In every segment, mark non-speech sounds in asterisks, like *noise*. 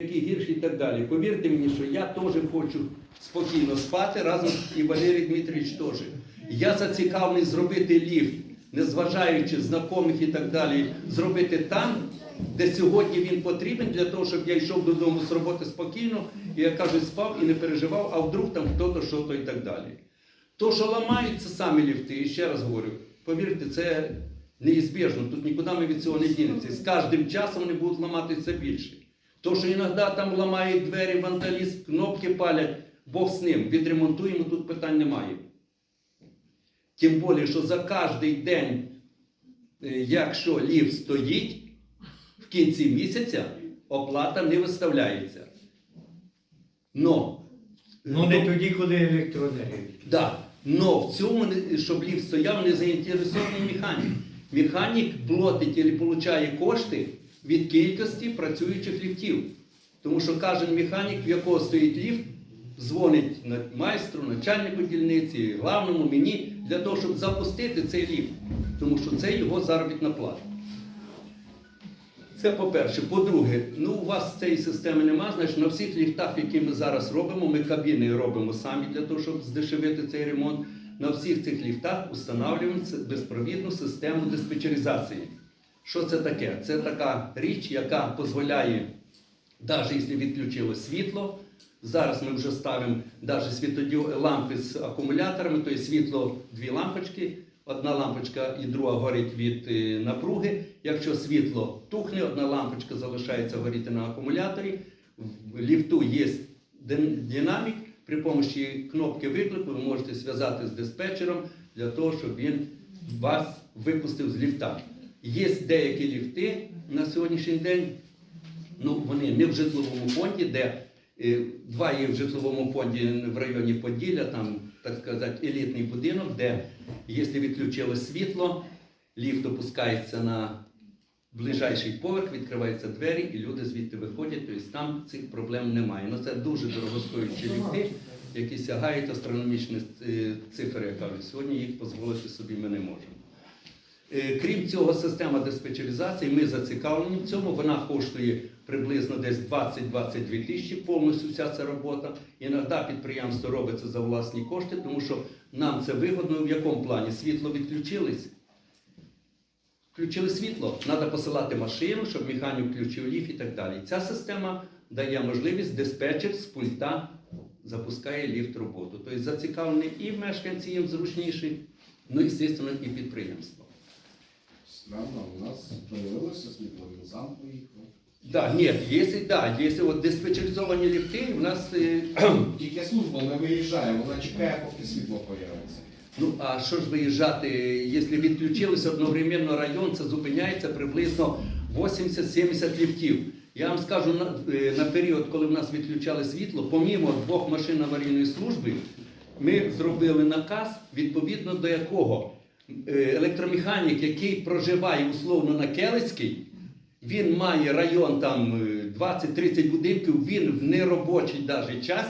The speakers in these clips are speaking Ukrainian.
які гірші і так далі. Повірте мені, що я теж хочу спокійно спати разом і Валерій Дмитрович теж. Я зацікавлений зробити ліфт, незважаючи знайомих і так далі, зробити там, де сьогодні він потрібен для того, щоб я йшов додому з роботи спокійно, і як кажуть, спав і не переживав, а вдруг там хто-то, що-то і так далі. То, що ламаються самі ліфти, і ще раз говорю, повірте, це неізбіжно, тут нікуди ми від цього не дінемося. З кожним часом вони будуть ламатися більше. То, що іноді там ламають двері, вандаліст, кнопки палять, Бог з ним, відремонтуємо, тут питань немає. Тим більше, що за кожен день, е, якщо ліфт стоїть, в кінці місяця оплата не виставляється. Но, Ну не тоді, коли електроенергія. Да. Но в цьому, щоб ліфт стояв, не заінтересований механік. Механік платить або отримує кошти від кількості працюючих ліфтів. Тому що кожен механік, в якого стоїть ліфт, дзвонить майстру, начальнику дільниці, главному мені для того, щоб запустити цей ліфт. Тому що це його заробітна плата. Це по-перше. По-друге, ну у вас цієї системи немає, значить на всіх ліфтах, які ми зараз робимо, ми кабіни робимо самі для того, щоб здешевити цей ремонт. На всіх цих ліфтах встановлюємо безпровідну систему диспетчеризації. Що це таке? Це така річ, яка дозволяє, навіть якщо відключило світло, зараз ми вже ставимо навіть світодіо лампи з акумуляторами, тобто світло дві лампочки, одна лампочка і друга горить від е, напруги. Якщо світло тухне, одна лампочка залишається горіти на акумуляторі. В ліфту є динамік. При допомогі кнопки виклику ви можете зв'язати з диспетчером для того, щоб він вас випустив з ліфта. Є деякі ліфти на сьогоднішній день, ну вони не в житловому фонді, де е, два є в житловому фонді в районі Поділля, там, так сказати, елітний будинок, де якщо відключили світло, ліфт опускається на ближайший поверх, відкриваються двері, і люди звідти виходять, тобто там цих проблем немає. Ну це дуже дорогостоючі ліфти, які сягають астрономічних е, цифр, я кажу. Сьогодні їх дозволити собі ми не можемо. Е, Крім цього, система диспетчеризації, ми зацікавлені в цьому. Вона коштує приблизно десь 20-22 тисячі повністю вся ця робота. Іноді підприємство робить це за власні кошти, тому що нам це вигодно в якому плані? Світло відключилось. Включили світло, треба посилати машину, щоб механік включив ліфт і так далі. Ця система дає можливість диспетчер з пульта запускає ліфт роботу. Тобто зацікавлені і мешканці їм зручніші, ну і, звісно, і підприємство. Странно, у нас появилося світло, він сам поїхав. Да, ні, якщо, да, якщо от диспетчеризовані ліфти, у нас е, *clears throat* Тільки служба не виїжджає, вона чекає, поки світло появиться. Ну а що ж виїжджати, якщо відключилися одновременно район, це зупиняється приблизно 80-70 ліфтів. Я вам скажу на, е, на період, коли в нас відключали світло, помімо двох машин аварійної служби, ми зробили наказ, відповідно до якого електромеханік, який проживає условно на Келицькій, він має район там е, 20-30 будинків, він в неробочий даже час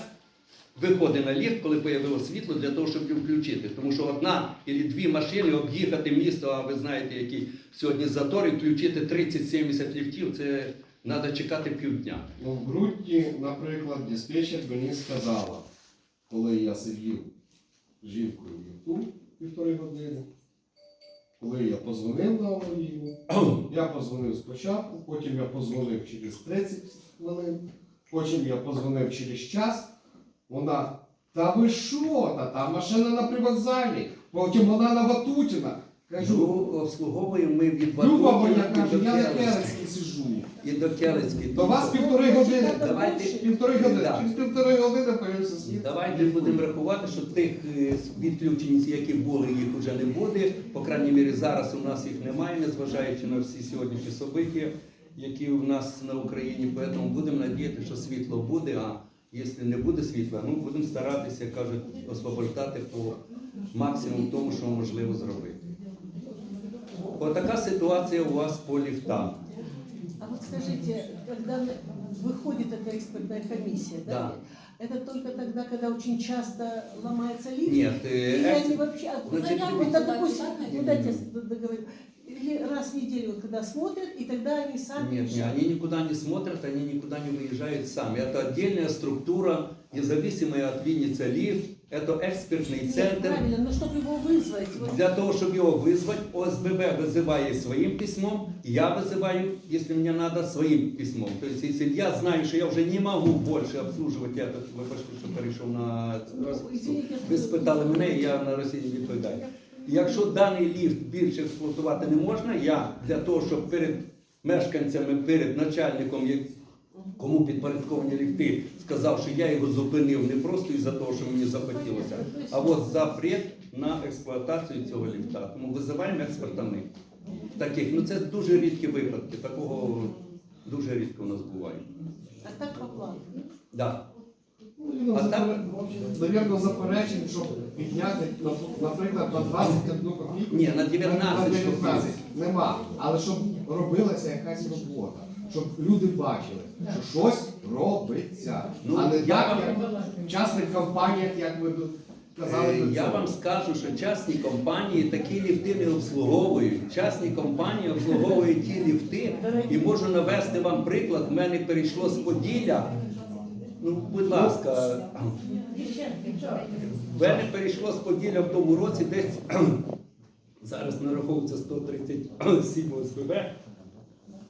виходить на ліфт, коли появилось світло, для того, щоб його включити. Тому що одна або дві машини об'їхати місто, а ви знаєте, які сьогодні затори, включити 30-70 ліфтів, це треба чекати півдня. Ну, в грудні, наприклад, диспетчер мені сказала, коли я сидів з жінкою в ліфту півтори години, коли я позвонив на Аварію, *clears throat* я позвонив спочатку, потім я позвонив через 30 хвилин, потім я позвонив через час. Вона, та ви що, та там машина на привокзалі, потім вона на Ватутіна. Кажу, Ну, обслуговуємо ми від Люба Ватутіна моя каже, і до я на Келицької. Керецькій сиджу. І до Келицької. До вас півтори години. Давайте, Півтори години. Да. Через півтори години появився світ. Давайте будемо рахувати, що тих е, відключень, які були, їх вже не буде. По крайній мірі, зараз у нас їх немає, незважаючи на всі сьогоднішні события, які у нас на Україні. Тому будемо надіяти, що світло буде. А якщо не буде світла, ну будемо старатися, як кажуть, освобождати по максимуму тому, що можливо зробити. Отака ситуація у вас по ліфтам. А вот скажите, когда выходит эта экспертная комиссия, да? Это только тогда, когда очень часто ломается лифт? Нет, э, Или экс- они вообще... значит, это, допустим, ну дайте договорю. или раз в неделю, вот когда смотрят, и тогда они сами Нет, не, решают? они никуда не смотрят, они никуда не выезжают сами. Это отдельная структура, независимая от Винницы лифт. Это экспертный Нет, центр. правильно, но чтобы его вызвать, вот, Для того, чтобы его вызвать, ОСББ вызывает своим письмом, я вызываю, если мне надо, своим письмом. То есть, если я знаю, что я уже не могу больше обслуживать этот, вибачте, що перейшов на ну, извините, ви спитали мене, і я на Росії відповідаю. Якщо даний ліфт більше експлуатувати не можна, я для того, щоб перед мешканцями, перед начальником, як- кому підпорядковані ліфти, сказав, що я його зупинив не просто із-за того, що мені захотілося, а от запрет на експлуатацію цього ліфта. Тому визиваємо експерта ми. Таких, ну це дуже рідкі випадки, такого дуже рідко у нас буває. а так по плану. Да. Ну, А там- Навірно, заперечень, щоб підняти, наприклад, на 21 копійку. Ні, на 19 на 19 нема. Але щоб робилася якась робота, щоб люди бачили, що щось робиться. Ну, а не я так, вам- як в частних компаніях, як ви тут казали. Е, Я вам скажу, що частні компанії такі ліфти не обслуговують. Частні компанії обслуговують ті ліфти, і можу навести вам приклад. В мене перейшло з Поділля. Ну, будь ласка, в мене перейшло з Поділля в тому році десь *clears throat* зараз нараховується 137 ОСББ,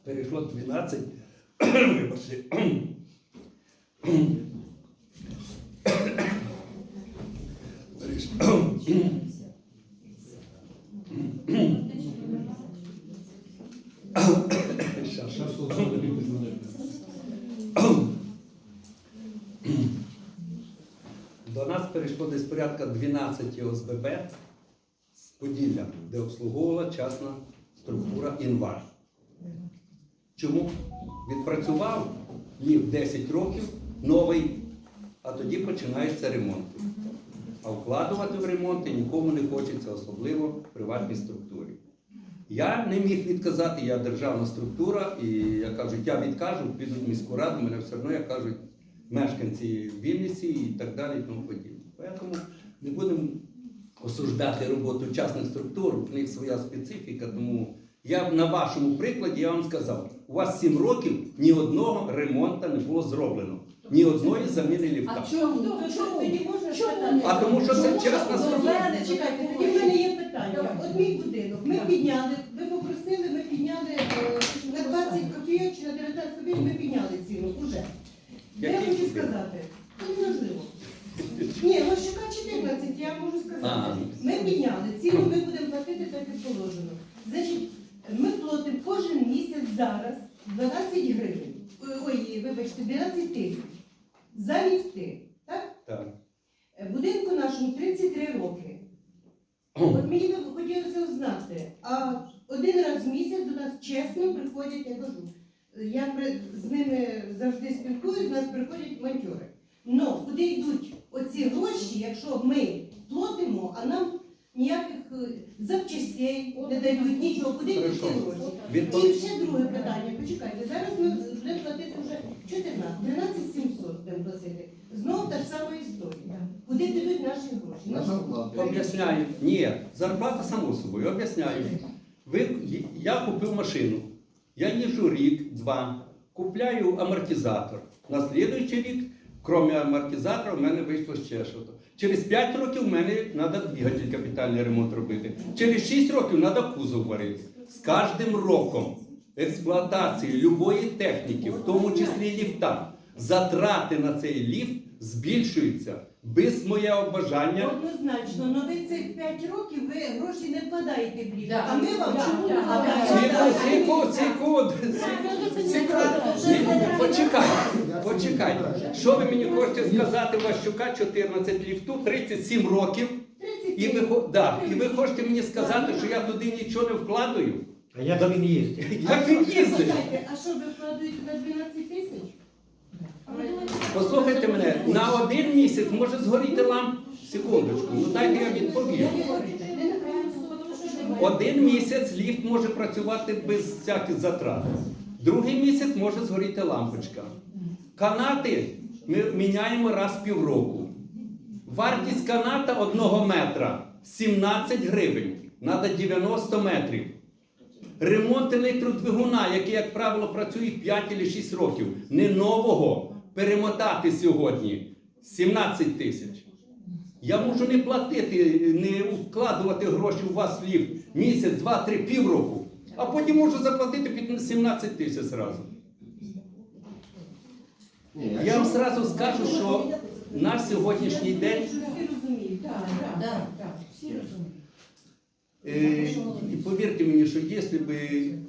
перейшло 12. *coughs* Вибачте. До нас перейшло десь порядка 12 ОСББ з Поділля, де обслуговувала частна структура інвар. Чому? Відпрацював ліфт 10 років, новий, а тоді починається ремонт. А вкладувати в ремонти нікому не хочеться, особливо в приватній структурі. Я не міг відказати, я державна структура, і я кажу, я відкажу, підуть в міську раду, мене все одно, як кажуть, мешканці Вінниці і так далі і тому подібне. Тому не будемо осуждати роботу частних структур, в них своя специфіка, тому я на вашому прикладі я вам сказав, у вас 7 років ні одного ремонту не було зроблено, ні одної заміни ліфта. А чому? Чому? Спитати? А тому що це Чому? Ну, структура. мене, Чекайте, тоді в мене є питання. От мій будинок, ми підняли, ви попросили, ми підняли е, на 20 копійок чи на 19 копійок, ми підняли ціну вже. Я хочу сказати, це неможливо. Ні, ну Лощука 14, я можу сказати. Ми підняли ціну, ми будемо платити так, як положено. Значить, ми платимо кожен місяць зараз 12 гривень. Ой, вибачте, 12 тисяч. За ліфти. Так? Так. Е, Будинку нашому 33 роки. *clears throat* От мені би хотілося знати, а один раз в місяць до нас чесно приходять, я кажу, я при- з ними завжди спілкуюсь, до нас приходять монтьори. Но куди йдуть оці гроші, якщо ми платимо, а нам ніяких е, запчастей не дають, нічого, куди йдуть ці гроші? І ще друге питання, почекайте, зараз ми будемо платити вже 14, 13 700 будемо платити. Знову та ж сама історія. Куди підуть наші гроші? На зарплату. Об'ясняю. Ні, зарплата само собою, об'ясняю. Ви, я купив машину. Я їжджу рік, два, купляю амортизатор. На слідуючий рік, крім амортизатора, в мене вийшло ще щось. Через 5 років в мене треба двигатель капітальний ремонт робити. Через 6 років треба кузов варити. З кожним роком експлуатації любої техніки, в тому числі ліфта, затрати на цей ліфт збільшуються без моєго бажання. Однозначно, але ви цих 5 років ви гроші не вкладаєте в ліфт. Да. А ми вам Да, чому да, вкладаємо? Секунду, секунду, секунду. Почекайте, почекайте. Що ви мені хочете сказати, Ващука 14 ліфту, 37 років, і ви, да, і ви хочете мені сказати, що я туди нічого не вкладаю? А як він їздить? Як він їздить? А що ви вкладаєте на 12 тисяч? Послухайте мене, на один місяць може згоріти ламп. Секундочку, ну дайте я відповім. Один місяць ліфт може працювати без всяких затрат. Другий місяць може згоріти лампочка. Канати ми міняємо раз в півроку. Вартість каната одного метра 17 гривень. Надо 90 метрів. Ремонт електродвигуна, який, як правило, працює 5 чи 6 років, не нового, перемотати сьогодні 17 тисяч. Я можу не платити, не вкладувати гроші у вас в ліфт місяць, два, три, півроку, а потім можу заплатити 17 тисяч зразу. Ні, Я вам зразу скажу, що наш сьогоднішній день Всі розуміють. так, так, так, всі розуміють. Е, І повірте мені, що якщо б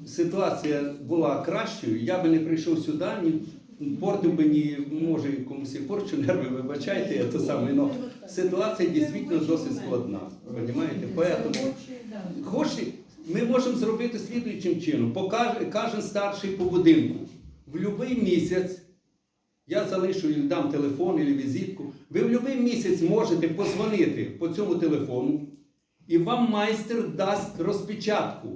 ситуація була кращою, я би не прийшов сюди, ні портив би ні, може комусь і порчу нерви, вибачайте, я це саме, але ситуація дійсно досить складна. Понимаєте? Поэтому хоче, ми можемо зробити слідуючим чином. Покаже, кожен старший по будинку. В будь-який місяць я залишу і дам телефон або візитку. Ви в будь-який місяць можете позвонити по цьому телефону, і вам майстер дасть розпечатку,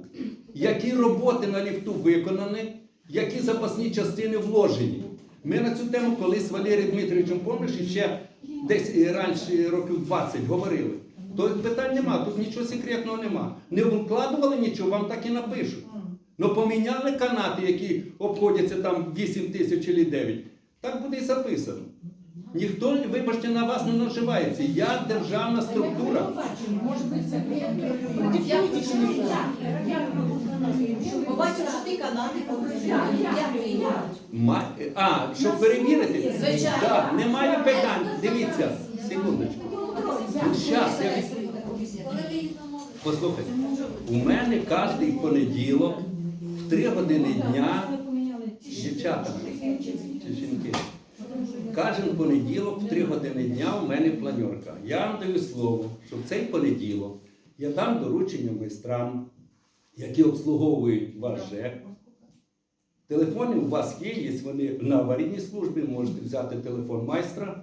які роботи на ліфту виконані, які запасні частини вложені. Ми на цю тему колись з Валерієм Дмитровичем, пам'ятаєш, ще десь раніше років 20 говорили. То питань нема, тут нічого секретного нема. Не вкладували нічого, вам так і напишуть. Ну поміняли канати, які обходяться там 8 тисяч чи 9. Так буде і записано. Ніхто, вибачте, на вас не наживається. Я державна структура. Побачив, що ти канати. Ма- А, щоб перевірити? Звичайно. Так, немає питань. Дивіться, секундочку. Щас, я Послухайте, у мене кожен понеділок в 3 години дня дівчата чи жінки. Кожен понеділок в 3 години дня у мене планерка. Я вам даю слово, що в цей понеділок я дам доручення майстрам, які обслуговують ваш ЖЕК. Телефони у вас є, є вони на аварійній службі, можете взяти телефон майстра.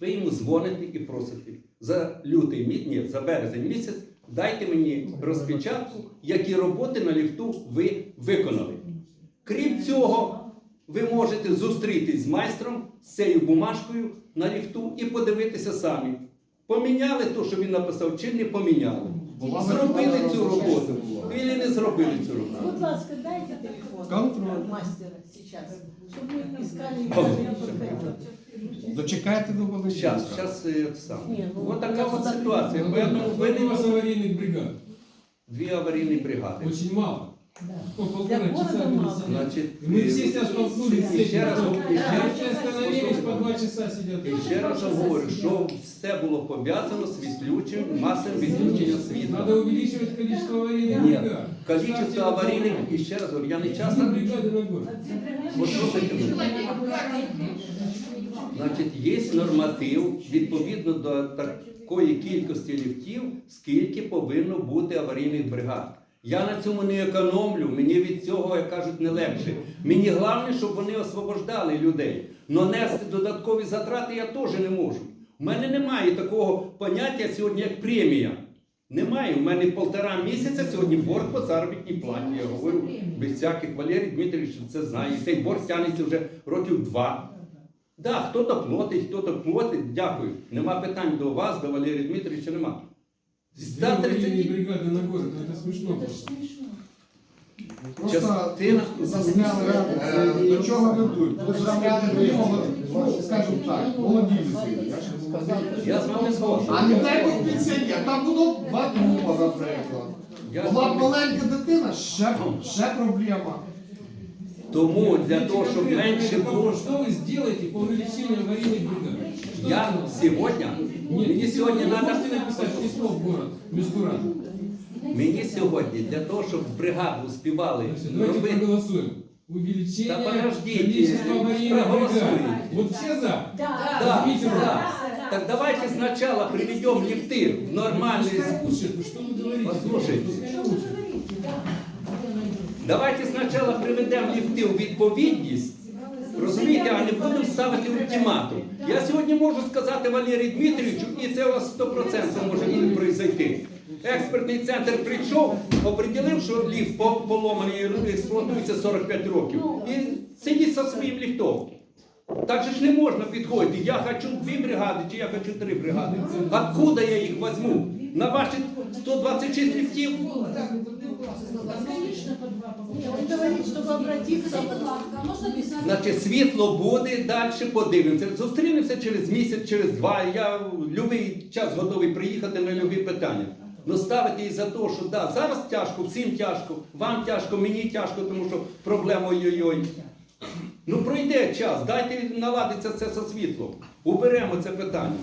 Ви йому дзвоните і просите за лютий місяць, ні, за березень місяць, дайте мені розпечатку, які роботи на ліфту ви виконали. Крім цього, ви можете зустрітись з майстром з цією бумажкою на ліфту і подивитися самі. Поміняли те, що він написав, чи не поміняли. Була Зробили закладена цю роботу. розпечатка була. Или не зробили цю роботу. Будь ласка, дайте телефон Контроль. мастера сейчас, чтобы мы искали его, я подходила. Дочекайте до Володимира. Зараз, зараз це саме. Ні, ну, Ось така от сюди- ситуація. Поэтому ви Сколько у вас не аварийных бригад? дві аварійні бригади. Очень мало. По полтора Для города часа мало. люди сидят. Значить, И мы все сейчас столкнулись с І ще этим. раз говорю, і ще- Раньше остановились, по два часа сидят. І ще раз говорю, що все було пов'язано з відключенням, масовим відключенням Надо світла. увеличивать количество аварийных Ні, бригад. кількість аварійних, і ще раз говорю, я не часто. Одна бригада на город. От слухайте мене. Значить, є норматив відповідно до такої кількості ліфтів, скільки повинно бути аварійних бригад. Я на цьому не економлю, мені від цього, як кажуть, не легше. Мені головне, щоб вони освобождали людей. Но нести додаткові затрати я теж не можу. У мене немає такого поняття сьогодні, як премія. Немає. У мене полтора місяця сьогодні борг по заробітній платі. Я говорю без всяких Валерій Дмитрович це знає. Цей борг тягнеться вже років два. Да, хто-то платить, хто-то платить, дякую. Нема питань до вас, до Валерія Дмитровича нема. З Две аварийные 130 бригады на город, ну это смешно просто. Просто Частина- засняли е, до чого ведуть. Ви засняли до нього, ну, скажімо так, молоді людини. Я ж не сказав. Я з вами згоден. А не дай Бог пенсіонер, там було два трупа, наприклад. Я з Була б вами- маленька дитина, ще, ще проблема. Тому для того, щоб Конкретно менше вопрос, було. Что вы сделаете по увеличению аварийных бригад? Что Я сделаете? сьогодні, Нет, мені сьогодні вы треба. можете написать письмо в город, в Мискурат? Мені сьогодні для того, щоб бригаду успівали Давайте робити. проголосуем. Увеличение Да подождите, количества аварийных проголосуйте. бригад. Вот все за? Да, Питер. да. Так давайте сначала приведем лифты в нормальный... Пускай лучше, ну что вы говорите? Послушайте. Пускай лучше. Давайте спочатку приведемо ліфти у відповідність, розумієте, а не будемо ставити ультиматум. Я сьогодні можу сказати Валерію Дмитровичу, і це у вас 100% може произойти. Експертний центр прийшов, оприділив, що ліфт по- поломаний експлуатується 45 років. І сидіть зі своїм ліфтом. Так же ж не можна підходити. Я хочу дві бригади, чи я хочу три бригади. Откуда я їх візьму? На ваші 126 ліфтів Значить, світло буде, далі подивимося. Зустрінемося через місяць, через два. Я в будь-який час готовий приїхати на любі питання. Ну ставити і за те, що да, зараз тяжко, всім тяжко, вам тяжко, мені тяжко, тому що проблема ой-ой. Ну пройде час, дайте наладиться це со світлом. Уберемо це питання.